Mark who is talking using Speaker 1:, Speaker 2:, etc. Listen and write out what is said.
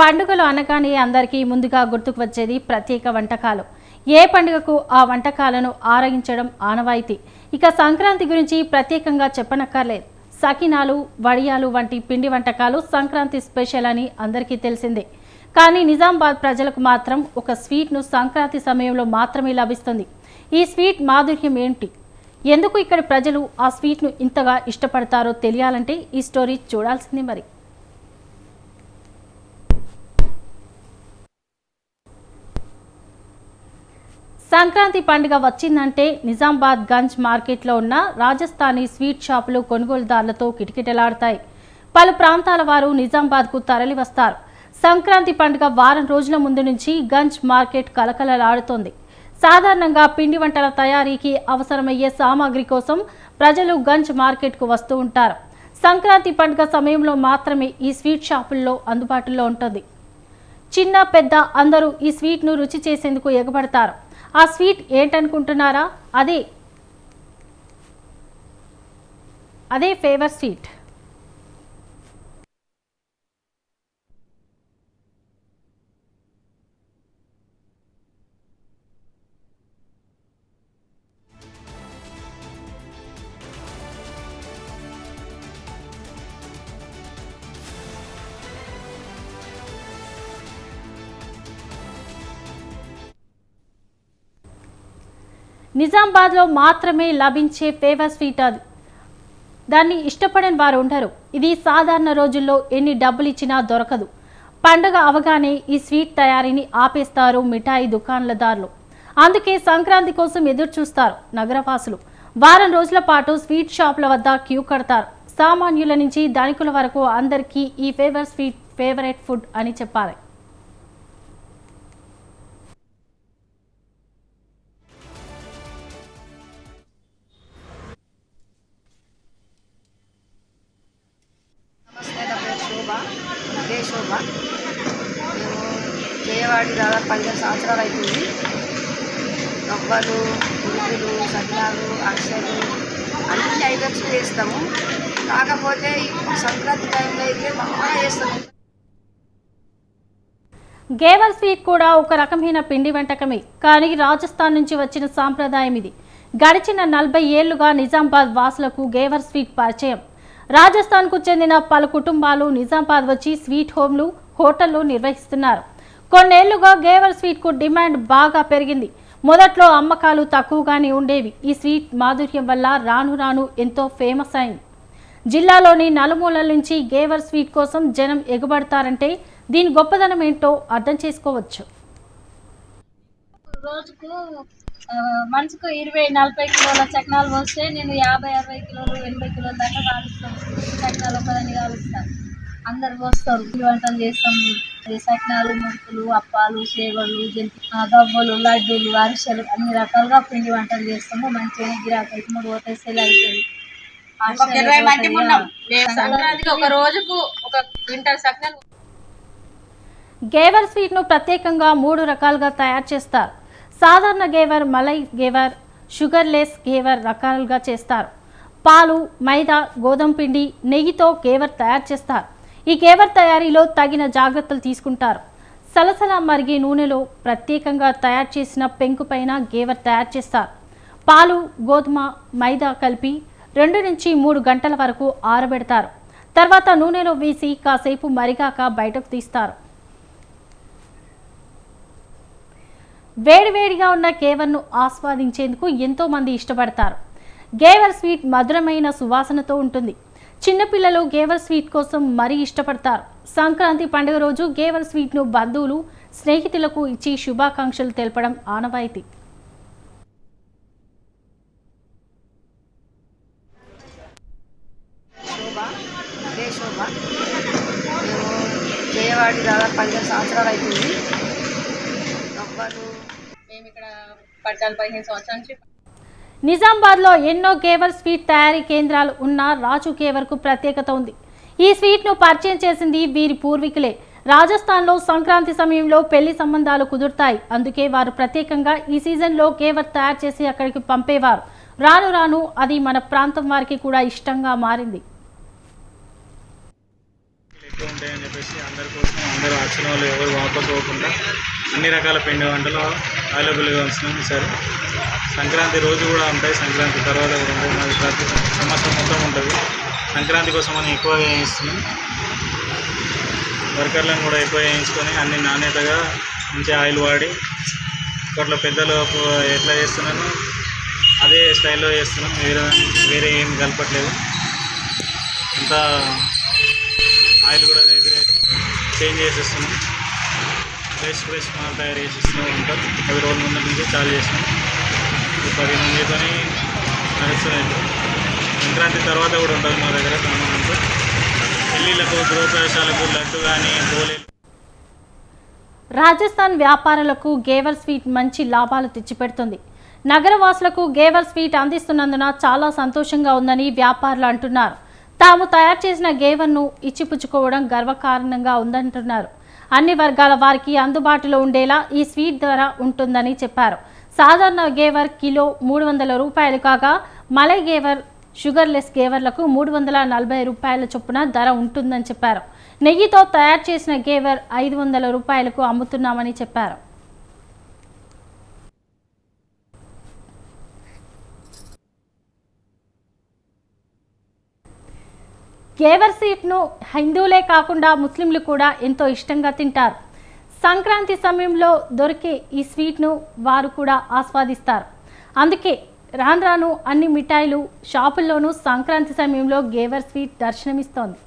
Speaker 1: పండుగలు అనగానే అందరికీ ముందుగా గుర్తుకు వచ్చేది ప్రత్యేక వంటకాలు. ఏ పండుగకు ఆ వంటకాలను ఆరగించడం ఆనవాయితీ. ఇక సంక్రాంతి గురించి ప్రత్యేకంగా చెప్పనక్కర్లేదు. సకినాలు వడియాలు వంటి పిండి వంటకాలు సంక్రాంతి స్పెషల్ అని అందరికీ తెలిసిందే. కానీ నిజామాబాద్ ప్రజలకు మాత్రం ఒక స్వీట్ను సంక్రాంతి సమయంలో మాత్రమే లభిస్తుంది. ఈ స్వీట్ మాధుర్యం ఏంటి? ఎందుకు ఇక్కడ ప్రజలు ఆ స్వీట్ను ఇంతగా ఇష్టపడతారో తెలియాలంటే ఈ స్టోరీ చూడాల్సింది మరి. సంక్రాంతి పండుగ వచ్చిందంటే నిజామాబాద్ గంజ్ మార్కెట్లో ఉన్న రాజస్థానీ స్వీట్ షాపులు కొనుగోలుదారులతో కిటకిటలాడతాయి. పలు ప్రాంతాల వారు నిజామాబాద్కు తరలి వస్తారు సంక్రాంతి పండుగ వారం రోజుల ముందు నుంచి గంజ్ మార్కెట్ కలకలలాడుతోంది. సాధారణంగా పిండి వంటల తయారీకి అవసరమయ్యే సామాగ్రి కోసం ప్రజలు గంజ్ మార్కెట్కు వస్తూ ఉంటారు. సంక్రాంతి పండుగ సమయంలో మాత్రమే ఈ స్వీట్ షాపుల్లో అందుబాటులో ఉంటుంది. చిన్న పెద్ద అందరూ ఈ స్వీట్ను రుచి చేసేందుకు ఎగబడతారు. ఆ స్వీట్ ఏంటనుకుంటున్నారా? అదే అదే ఫేవర్ స్వీట్. నిజామాబాద్లో మాత్రమే లభించే ఫేవర్ స్వీట్ అది. దాన్ని ఇష్టపడని వారు ఉండరు. ఇది సాధారణ రోజుల్లో ఎన్ని డబ్బులు ఇచ్చినా దొరకదు. పండుగ అవగానే ఈ స్వీట్ తయారీని ఆపేస్తారు మిఠాయి దుకాణలదారులు. అందుకే సంక్రాంతి కోసం ఎదురు చూస్తారు నగరవాసులు. వారం రోజుల పాటు స్వీట్ షాపుల వద్ద క్యూ కడతారు. సామాన్యుల నుంచి ధనికుల వరకు అందరికీ ఈ ఫేవర్ స్వీట్ ఫేవరెట్ ఫుడ్ అని చెప్పాలి.
Speaker 2: వాడి దాదాపు పదిహేను సంవత్సరాలు అవుతుంది రవ్వలు ఉడుకులు సగ్నాలు అక్షలు అన్ని ఐటమ్స్ చేస్తాము. కాకపోతే ఈ సంక్రాంతి టైంలో అయితే బాగా చేస్తాము.
Speaker 1: గేవర్ స్వీట్ కూడా ఒక రకమైన పిండి వంటకమే. కానీ రాజస్థాన్ నుంచి వచ్చిన సాంప్రదాయం ఇది. గడిచిన నలభై ఏళ్ళుగా నిజామాబాద్ వాసులకు గేవర్ స్వీట్ పరిచయం. రాజస్థాన్కు చెందిన పలు కుటుంబాలు నిజామాబాద్ వచ్చి స్వీట్ హోమ్లు హోటళ్ళు నిర్వహిస్తున్నారు. కొన్నేళ్ళుగా గేవర్ స్వీట్కు డిమాండ్ బాగా పెరిగింది. మొదట్లో అమ్మకాలు తక్కువగానే ఉండేవి. ఈ స్వీట్ మాధుర్యం వల్ల రాను రాను ఎంతో ఫేమస్ అయింది. జిల్లాలోని నలుమూలల నుంచి గేవర్ స్వీట్ కోసం జనం ఎగబడతారంటే దీని గొప్పదనం ఏంటో అర్థం చేసుకోవచ్చు.
Speaker 3: రోజుకు మనసుకు ఇరవై నలభై కిలోల చక్నాలు వస్తే నేను యాభై అరవై కిలోలు ఎనభై కిలోల దాకా కాలుస్తాను చక్నాలు ఒకదాన్ని కాలుస్తాను. అందరు పోస్తారు పిండి వంటలు చేస్తాము ఈ సకినాలు మురుకులు అప్పాలు సేవలు జంతి గవ్వలు లడ్డూలు అరిసెలు అన్ని రకాలుగా పిండి వంటలు చేస్తాము. మంచిగా గిరాకీ అయితే మూడు పోతాయి సెల్ అవుతుంది. సంక్రాంతికి ఒక రోజుకు ఒక క్వింటల్ సకినాలు
Speaker 1: గేవర్ స్వీట్ను ప్రత్యేకంగా మూడు రకాలుగా తయారు చేస్తారు. సాధారణ గేవర్ మలై గేవర్ షుగర్ లెస్ గేవర్ రకాలుగా చేస్తారు. పాలు మైదా గోధుమ పిండి నెయ్యితో గేవర్ తయారు చేస్తారు. ఈ గేవర్ తయారీలో తగిన జాగ్రత్తలు తీసుకుంటారు. సలసల మరిగే నూనెలో ప్రత్యేకంగా తయారు చేసిన పెంకు పైన గేవర్ తయారు చేస్తారు. పాలు గోధుమ మైదా కలిపి రెండు నుంచి మూడు గంటల వరకు ఆరబెడతారు. తర్వాత నూనెలో వేసి కాసేపు మరిగాక బయటకు తీస్తారు. వేడివేడిగా ఉన్న కేవర్ను ఆస్వాదించేందుకు ఎంతోమంది ఇష్టపడతారు. గేవర్ స్వీట్ మధురమైన సువాసనతో ఉంటుంది. చిన్నపిల్లలు గేవర్ స్వీట్ కోసం మరీ ఇష్టపడతారు. సంక్రాంతి పండుగ రోజు గేవర్ స్వీట్ను బంధువులు స్నేహితులకు ఇచ్చి శుభాకాంక్షలు తెలపడం ఆనవాయితీ.
Speaker 2: శోభ మేము దాదాపు పదిహేను సంవత్సరాలు అవుతుంది
Speaker 3: మేము ఇక్కడ పదిహేను సంవత్సరాల నుంచి
Speaker 1: నిజామాబాద్లో ఎన్నో కేవర్ స్వీట్ తయారీ కేంద్రాలు ఉన్న రాజు కేవర్కు ప్రత్యేకత ఉంది. ఈ స్వీట్ను పరిచయం చేసింది వీరి పూర్వీకులే. రాజస్థాన్లో సంక్రాంతి సమయంలో పెళ్ళి సంబంధాలు కుదురుతాయి. అందుకే వారు ప్రత్యేకంగా ఈ సీజన్లో గేవర్ తయారు చేసి అక్కడికి పంపేవారు. రాను రాను అది మన ప్రాంతం వారికి కూడా ఇష్టంగా మారింది.
Speaker 4: ఎక్కువ ఉంటాయని చెప్పేసి అందరి కోసం అందరూ వచ్చిన వాళ్ళు ఎవరు వాపస్ పోకుండా అన్ని రకాల పిండి వంటలు అవైలబుల్గా ఉంచున్నాం సార్. సంక్రాంతి రోజు కూడా ఉంటాయి. సంక్రాంతి తర్వాత కూడా ఉంటాయి. మాది ప్రతి సంవత్సరం మొత్తం ఉంటుంది. సంక్రాంతి కోసం మనం ఎక్కువ వేయిస్తున్నాం వర్కర్లను కూడా ఎక్కువ వేయించుకొని అన్ని నాణ్యతగా మంచి ఆయిల్ వాడి ఇప్పట్లో పెద్దలు ఎట్లా చేస్తున్నాను అదే స్టైల్లో చేస్తున్నాం. వేరే వేరే ఏం కలపట్లేదు. అంతా ఆయిల్ కూడా చేంజ్ చేసేస్తున్నాం. ఫ్రెష్ ఫ్రెష్ మాల్ తయారు చేసేస్తున్నాం అంతా పది రోజుల ముందు నుంచి చాలు చేసినాం. ఈ పది మందితో నడుస్తున్నాయి సంక్రాంతి తర్వాత కూడా ఉంటుంది మా దగ్గర సామానంతా పెళ్ళిళ్ళకు గృహప్రవేశాలకు లడ్డు కానీ పోలేలు
Speaker 1: రాజస్థాన్ వ్యాపారులకు గేవర్ స్వీట్ మంచి లాభాలు తెచ్చిపెడుతుంది. నగరవాసులకు గేవర్ స్వీట్ అందిస్తున్నందున చాలా సంతోషంగా ఉందని వ్యాపారులు అంటున్నారు. తాము తయారు చేసిన గేవర్ను ఇచ్చిపుచ్చుకోవడం గర్వకారణంగా ఉందంటున్నారు. అన్ని వర్గాల వారికి అందుబాటులో ఉండేలా ఈ స్వీట్ ధర ఉంటుందని చెప్పారు. సాధారణ గేవర్ కిలో మూడు వందల రూపాయలు కాగా మలై గేవర్ షుగర్లెస్ గేవర్లకు మూడు వందల నలభై రూపాయల చొప్పున ధర ఉంటుందని చెప్పారు. నెయ్యితో తయారు చేసిన గేవర్ ఐదు వందల రూపాయలకు అమ్ముతున్నామని చెప్పారు. గేవర్ స్వీట్ను హిందువులే కాకుండా ముస్లింలు కూడా ఎంతో ఇష్టంగా తింటారు. సంక్రాంతి సమయంలో దొరికే ఈ స్వీట్ను వారు కూడా ఆస్వాదిస్తారు. అందుకే రాను రాను అన్ని మిఠాయిలు షాపుల్లోనూ సంక్రాంతి సమయంలో గేవర్ స్వీట్ దర్శనమిస్తోంది.